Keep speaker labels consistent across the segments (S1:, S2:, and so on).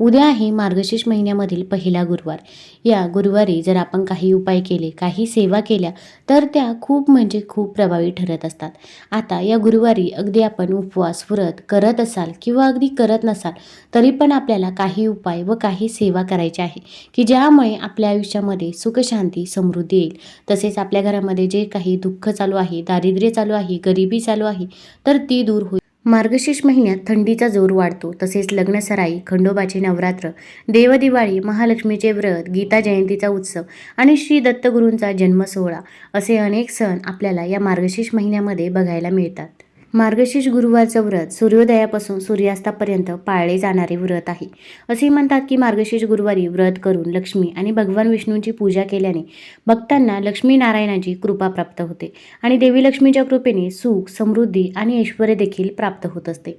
S1: उद्या आहे मार्गशीर्ष महिन्यामधील पहिला गुरुवार. या गुरुवारी जर आपण काही उपाय केले काही सेवा केल्या तर त्या खूप म्हणजे खूप प्रभावी ठरत असतात. आता या गुरुवारी अगदी आपण उपवास व्रत करत असाल किंवा अगदी करत नसाल तरी पण आपल्याला काही उपाय व काही सेवा करायची आहे की ज्यामुळे आपल्या आयुष्यामध्ये सुखशांती समृद्धी येईल. तसेच आपल्या घरामध्ये जे काही दुःख चालू आहे दारिद्र्य चालू आहे गरिबी चालू आहे तर ती दूर होईल. मार्गशीर्ष महिन्यात थंडीचा जोर वाढतो. तसेच लग्नसराई खंडोबाचे नवरात्र देवदिवाळी महालक्ष्मीचे व्रत गीता जयंतीचा उत्सव आणि श्री दत्तगुरूंचा जन्म सोहळा असे अनेक सण आपल्याला या मार्गशीर्ष महिन्यामध्ये बघायला मिळतात. मार्गशीर्ष गुरुवारचं व्रत सूर्योदयापासून सूर्यास्तापर्यंत पाळले जाणारे व्रत आहे. असे म्हणतात की मार्गशीर्ष गुरुवारी व्रत करून लक्ष्मी आणि भगवान विष्णूंची पूजा केल्याने भक्तांना लक्ष्मी नारायणाची कृपा प्राप्त होते आणि देवी लक्ष्मीच्या कृपेने सुख समृद्धी आणि ऐश्वर देखील प्राप्त होत असते.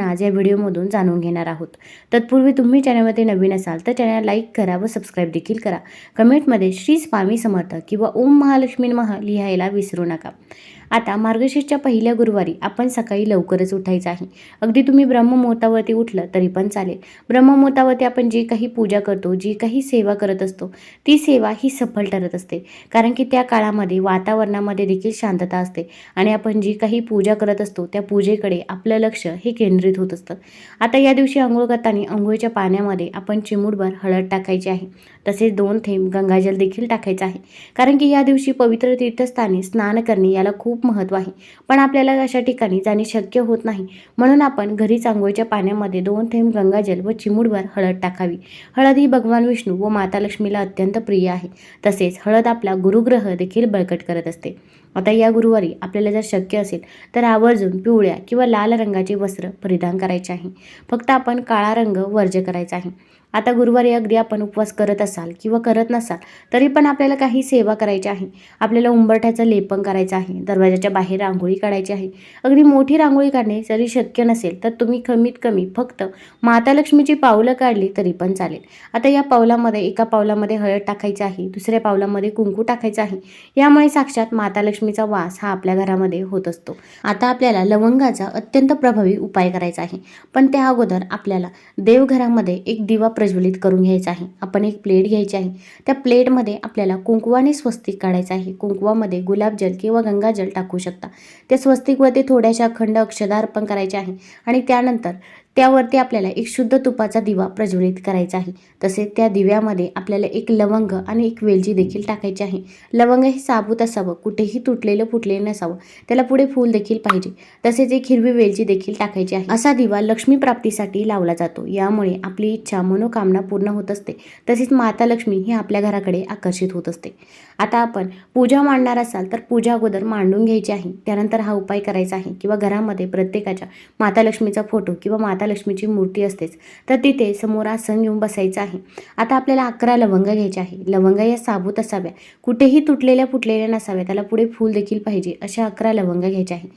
S1: आज या व्हिडिओमधून जाणून घेणार आहोत. तत्पूर्वी तुम्ही चॅनलमध्ये नवीन असाल तर चॅनल लाईक करा व सबस्क्राईब देखील करा. कमेंटमध्ये श्री स्वामी समर्थ किंवा ओम महालक्ष्मी महा लिहायला विसरू नका. आता मार्गशीर्षच्या पहिल्या गुरुवारी आपण सकाळी लवकरच उठायचं आहे. अगदी तुम्ही ब्रह्ममुहूर्तावरती उठलं तरी पण चालेल. ब्रह्ममुहूर्तावरती आपण जी काही पूजा करतो जी काही सेवा करत असतो ती सेवा ही सफल ठरत असते. कारण की त्या काळामध्ये वातावरणामध्ये देखील शांतता असते आणि आपण जी काही पूजा करत असतो त्या पूजेकडे आपलं लक्ष हे केंद्रित होत असतं. आता या दिवशी आंघोळ करताना आंघोळीच्या पाण्यामध्ये आपण चिमूटभर हळद टाकायची आहे. तसेच दोन थेंब गंगाजल देखील टाकायचं आहे. कारण की या दिवशी पवित्र तीर्थस्थानी स्नान करणे याला खूप महत्त्व आहे. पण आपल्याला अशा ठिकाणी जाणे शक्य होत नाही. म्हणून आपण घरीच आंघोळीच्या पाण्यामध्ये दोन थेंब गंगाजल व चिमुडभर हळद टाकावी. हळद ही भगवान विष्णू व माता लक्ष्मीला अत्यंत प्रिय आहे. तसेच हळद आपला गुरुग्रह देखील बळकट करत असते. आता या गुरुवारी आपल्याला जर शक्य असेल तर आवर्जून पिवळ्या किंवा लाल रंगाचे वस्त्र परिधान करायचे आहे. फक्त आपण काळा रंग वर्ज करायचा आहे. आता गुरुवारी अगदी आपण उपवास करत असाल किंवा करत नसाल तरी पण आपल्याला काही सेवा करायची आहे. आपल्याला उंबरठ्याचं लेपन करायचं आहे दरवाजाच्या बाहेर रांगोळी काढायची आहे. अगदी मोठी रांगोळी काढणे जरी शक्य नसेल तर तुम्ही कमीत कमी फक्त माता लक्ष्मीची पावलं काढली तरी पण चालेल. आता या पावलामध्ये एका पावलामध्ये हळद टाकायची आहे दुसऱ्या पावलामध्ये कुंकू टाकायचं आहे. यामुळे साक्षात माता लक्ष्मीचा वास हा आपल्या घरामध्ये होत असतो. आता आपल्याला लवंगाचा अत्यंत प्रभावी उपाय करायचा आहे. पण त्या अगोदर आपल्याला देवघरामध्ये एक दिवा प्रज्वलित करून घ्यायचा आहे. आपण एक प्लेट घ्यायची आहे. त्या प्लेटमध्ये आपल्याला कुंकवाने स्वस्तिक काढायचं आहे. कुंकवामध्ये गुलाबजल किंवा गंगाजल टाकू शकता. त्या स्वस्तिकमध्ये थोड्याशा अखंड अक्षदा अर्पण करायचे आहे. आणि त्यानंतर त्यावरती आपल्याला एक शुद्ध तुपाचा दिवा प्रज्वलित करायचा आहे. तसेच त्या दिव्यामध्ये आपल्याला एक लवंग आणि एक वेलची देखील टाकायची आहे. लवंग हे साबूत असावं. कुठेही तुटलेलं फुटलेलं नसावं. त्याला पुढे फूल देखील पाहिजे. तसेच एक हिरवी वेलची देखील टाकायची आहे. असा दिवा लक्ष्मी प्राप्तीसाठी लावला जातो. यामुळे आपली इच्छा मनोकामना पूर्ण होत असते. तसेच माता लक्ष्मी ही आपल्या घराकडे आकर्षित होत असते. आता आपण पूजा मांडणार असाल तर पूजा अगोदर मांडून घ्यायची आहे. त्यानंतर हा उपाय करायचा आहे. किंवा घरामध्ये प्रत्येकाच्या माता लक्ष्मीचा फोटो किंवा माता लक्ष्मीची मूर्ती असतेच. तर तिथे समोर आसन घेऊन बसायचं आहे. आता आपल्याला अकरा लवंग घ्यायचे आहे. लवंग या साबूत असाव्या. कुठेही तुटलेल्या फुटलेल्या नसाव्या. त्याला पुढे फूल देखील पाहिजे. अशा अकरा लवंग घ्यायचे आहे.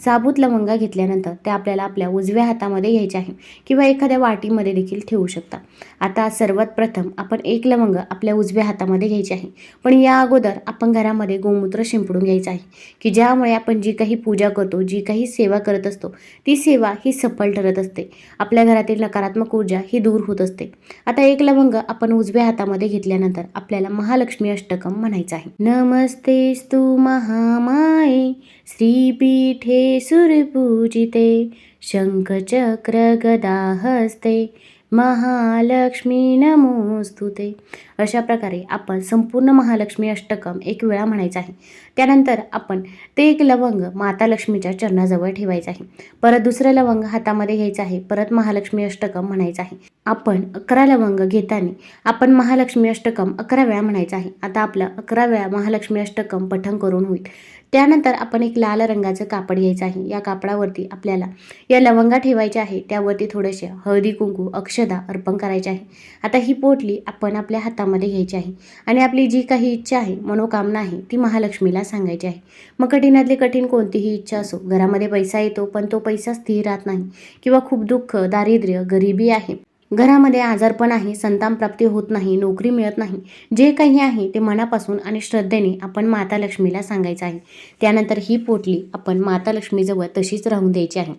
S1: साबूत लवंगा घेतल्यानंतर त्या आपल्याला आपल्या उजव्या हातामध्ये घ्यायचे आहे किंवा एखाद्या वाटीमध्ये देखील ठेवू शकता. आता सर्वात प्रथम आपण एक लवंग आपल्या उजव्या हातामध्ये घ्यायचे आहे. पण या अगोदर आपण घरामध्ये गोमूत्र शिंपडून घ्यायचं आहे की ज्यामुळे आपण जी काही पूजा करतो जी काही सेवा करत असतो ती सेवा ही सफल ठरत असते. आपल्या घरातील नकारात्मक ऊर्जा ही दूर होत असते. आता एक लवंग आपण उजव्या हातामध्ये घेतल्यानंतर आपल्याला महालक्ष्मी अष्टकम म्हणायचं आहे. नमस्ते स्तू महामाये श्रीपीठे सुरपूजिते शङ्खचक्र गदा हस्ते महालक्ष्मी नमोस्तुते. अशा प्रकारे आपण संपूर्ण महालक्ष्मी अष्टकम एक वेळा म्हणायचं आहे. त्यानंतर आपण ते एक लवंग माता लक्ष्मीच्या चरणाजवळ ठेवायचं आहे. परत दुसरं लवंग हातामध्ये घ्यायचं आहे. परत महालक्ष्मी अष्टकम म्हणायचं आहे. आपण अकरा लवंग घेताना आपण महालक्ष्मी अष्टकम अकरा वेळा म्हणायचं आहे. आता आपलं अकरा वेळा महालक्ष्मी अष्टकम पठण करून होईल. त्यानंतर आपण एक लाल रंगाचं कापड घ्यायचं आहे. या कापडावरती आपल्याला या लवंगा ठेवायच्या आहे त्यावरती थोडेसे हळदी कुंकू अक्षदा अर्पण करायचे आहे. आता ही पोटली आपण आपल्या हातामध्ये घ्यायची आहे. आणि आपली जी काही इच्छा आहे मनोकामना आहे ती महालक्ष्मीला सांगायची आहे. मग कठीणातली कठीण कोणतीही इच्छा असो घरामध्ये पैसा येतो पण तो पैसा स्थिर राहत नाही. किंवा खूप दुःख दारिद्र्य गरिबी आहे. घरामध्ये आजारपण आहे संतान प्राप्ती होत नाही नोकरी मिळत नाही. जे काही आहे ते मनापासून आणि श्रद्धेने आपण माता लक्ष्मीला सांगायचं आहे. त्यानंतर ही पोटली आपण माता लक्ष्मीजवळ तशीच राहून द्यायची आहे.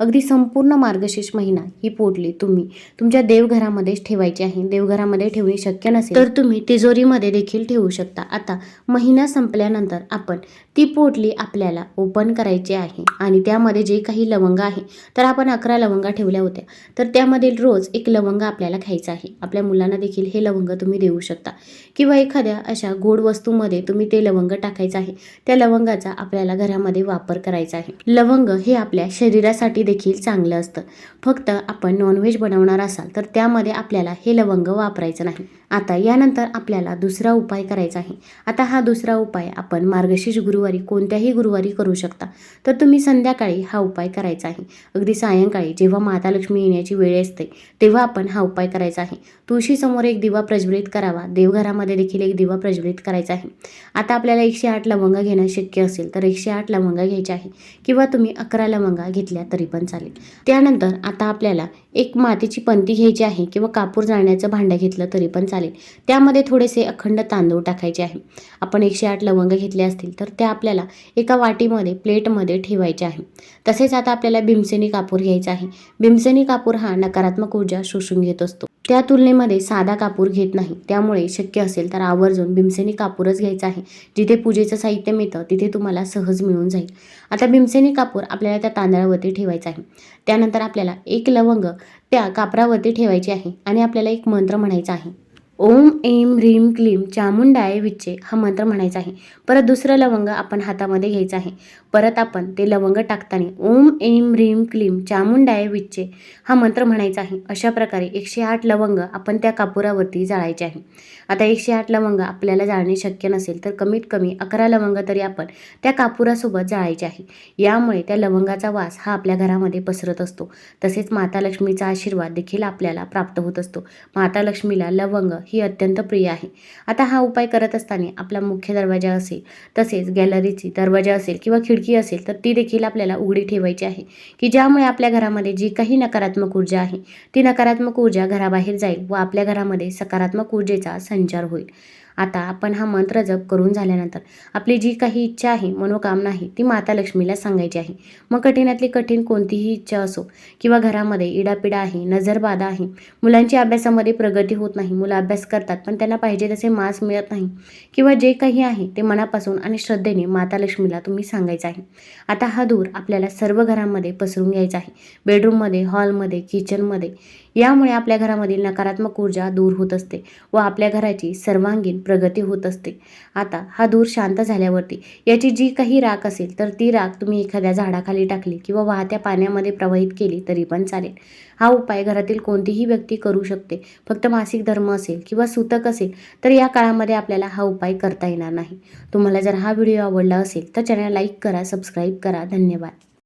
S1: अगदी संपूर्ण मार्गशीर्ष महिना ही पोटली तुम्ही तुमच्या देवघरामध्येच ठेवायची आहे. देवघरामध्ये ठेवणे शक्य नसेल तर तुम्ही तिजोरीमध्ये देखील ठेवू शकता. आता महिना संपल्यानंतर आपण ती पोटली आपल्याला ओपन करायची आहे आणि त्यामध्ये जे काही लवंग आहे तर आपण अकरा लवंगा ठेवल्या होत्या. तर त्यामध्ये रोज एक लवंग आपल्याला खायचं आहे. आपल्या मुलांना देखील हे लवंग तुम्ही देऊ शकता. किंवा एखाद्या अशा गोड वस्तूमध्ये तुम्ही ते लवंग टाकायचं आहे. त्या लवंगाचा आपल्याला घरामध्ये वापर करायचा आहे. लवंग हे आपल्या शरीरासाठी देखील चांगलं असतं. फक्त आपण नॉनव्हेज बनवणार असाल तर त्यामध्ये आपल्याला हे लवंग वापरायचं नाही. आता यानंतर आपल्याला दुसरा उपाय करायचा आहे. आता हा दुसरा उपाय आपण मार्गशीर्ष गुरुवारी कोणत्याही गुरुवारी करू शकता. तर तुम्ही संध्याकाळी हा उपाय करायचा आहे. अगदी सायंकाळी जेव्हा माता लक्ष्मी येण्याची वेळ असते तेव्हा आपण हा उपाय करायचा आहे. तुळशीसमोर एक दिवा प्रज्वलित करावा. देवघरामध्ये देखील एक दिवा प्रज्वलित करायचा आहे. आता आपल्याला एकशे आठ लवंगा घेणं शक्य असेल तर एकशे आठ लवंगा घ्यायच्या आहे. किंवा तुम्ही अकरा लवंगा घेतल्या तरी पण चालेल. त्यानंतर आता आपल्याला एक मातीची पंती घ्यायची आहे किंवा कापूर जाळण्याचं भांडं घेतलं तरी पण चालेल. त्यामध्ये थोडेसे अखंड तांदूळ टाकायचे आहे. आपण एकशे आठ लवंग घेतले असतील तर त्या आपल्याला एका वाटीमध्ये प्लेटमध्ये ठेवायचे आहे. तसेच आता आपल्याला भीमसेनी कापूर घ्यायचा आहे. भीमसेनी कापूर हा नकारात्मक ऊर्जा शोषून घेत असतो. त्या तुलनेमध्ये साधा कापूर घेत नाही. त्यामुळे शक्य असेल तर आवर्जून भीमसेनी कापूरच घ्यायचा आहे. जिथे पूजेचं साहित्य मिळतं तिथे तुम्हाला सहज मिळून जाईल. आता भीमसेनी कापूर आपल्याला त्या तांदळावरती ठेवायचा आहे. त्यानंतर आपल्याला एक लवंग त्या कापरावरती ठेवायची आहे आणि आपल्याला एक मंत्र म्हणायचा आहे. ओम ऐम ह्रीम क्लीम चामुंडाय विच्चे हा मंत्र म्हणायचा आहे. परत दुसरं लवंग आपण हातामध्ये घ्यायचं आहे. परत आपण ते लवंग टाकताना ओम ऐम ह्रीम क्लीम चामुंडाय विच्चे हा मंत्र म्हणायचा आहे. अशा प्रकारे एकशे आठ लवंग आपण त्या कापुरावरती जाळायचे आहे. आता एकशे आठ लवंग आपल्याला जाळणे शक्य नसेल तर कमीत कमी अकरा लवंग तरी आपण त्या कापुरासोबत जाळायचे आहे. यामुळे त्या लवंगाचा वास हा आपल्या घरामध्ये पसरत असतो. तसेच माता लक्ष्मीचा आशीर्वाद देखील आपल्याला प्राप्त होत असतो. माता लक्ष्मीला लवंग ही अत्यंत प्रिय आहे. आता हा उपाय करत असताना आपला मुख्य दरवाजा असेल तसेच गॅलरीची दरवाजा असेल किंवा खिडकी असेल तर ती देखील आपल्याला उघडी ठेवायची आहे. की ज्यामुळे आपल्या घरामध्ये जी काही नकारात्मक ऊर्जा आहे ती नकारात्मक ऊर्जा घराबाहेर जाईल व आपल्या घरामध्ये सकारात्मक ऊर्जेचा संचार होईल. आता आपण हा मंत्र जप करून झाल्यानंतर आपली जी काही इच्छा आहे मनोकामना आहे ती माता लक्ष्मीला सांगायची आहे. मग कठीणातली कठीण कोणतीही इच्छा असो किंवा घरामध्ये इडापिडा आहे नजरबाधा आहे मुलांची अभ्यासामध्ये प्रगती होत नाही मुलं अभ्यास करतात पण त्यांना पाहिजे तसे मार्क्स मिळत नाही किंवा जे काही आहे ते मनापासून आणि श्रद्धेने माता लक्ष्मीला तुम्ही सांगायचं आहे. आता हा धूर आपल्याला सर्व घरांमध्ये पसरून घ्यायचा आहे. बेडरूममध्ये हॉलमध्ये किचनमध्ये यामुळे आपल्या घरामधील नकारात्मक ऊर्जा दूर होत असते व आपल्या घराची सर्वांगीण प्रगती होत असते. आता हा दूर शांत झाल्यावरती याची जी काही राख असेल तर ती राख तुम्ही एखाद्या झाडाखाली टाकली किंवा वाहत्या पाण्यामध्ये प्रवाहित केली तरी पण चालेल. हा उपाय घरातील कोणतीही व्यक्ती करू शकते. फक्त मासिक धर्म असेल किंवा सूतक असेल तर या काळामध्ये आपल्याला हा उपाय करता येणार नाही. तुम्हाला जर हा व्हिडिओ आवडला असेल तर चॅनल लाईक करा सबस्क्राईब करा. धन्यवाद.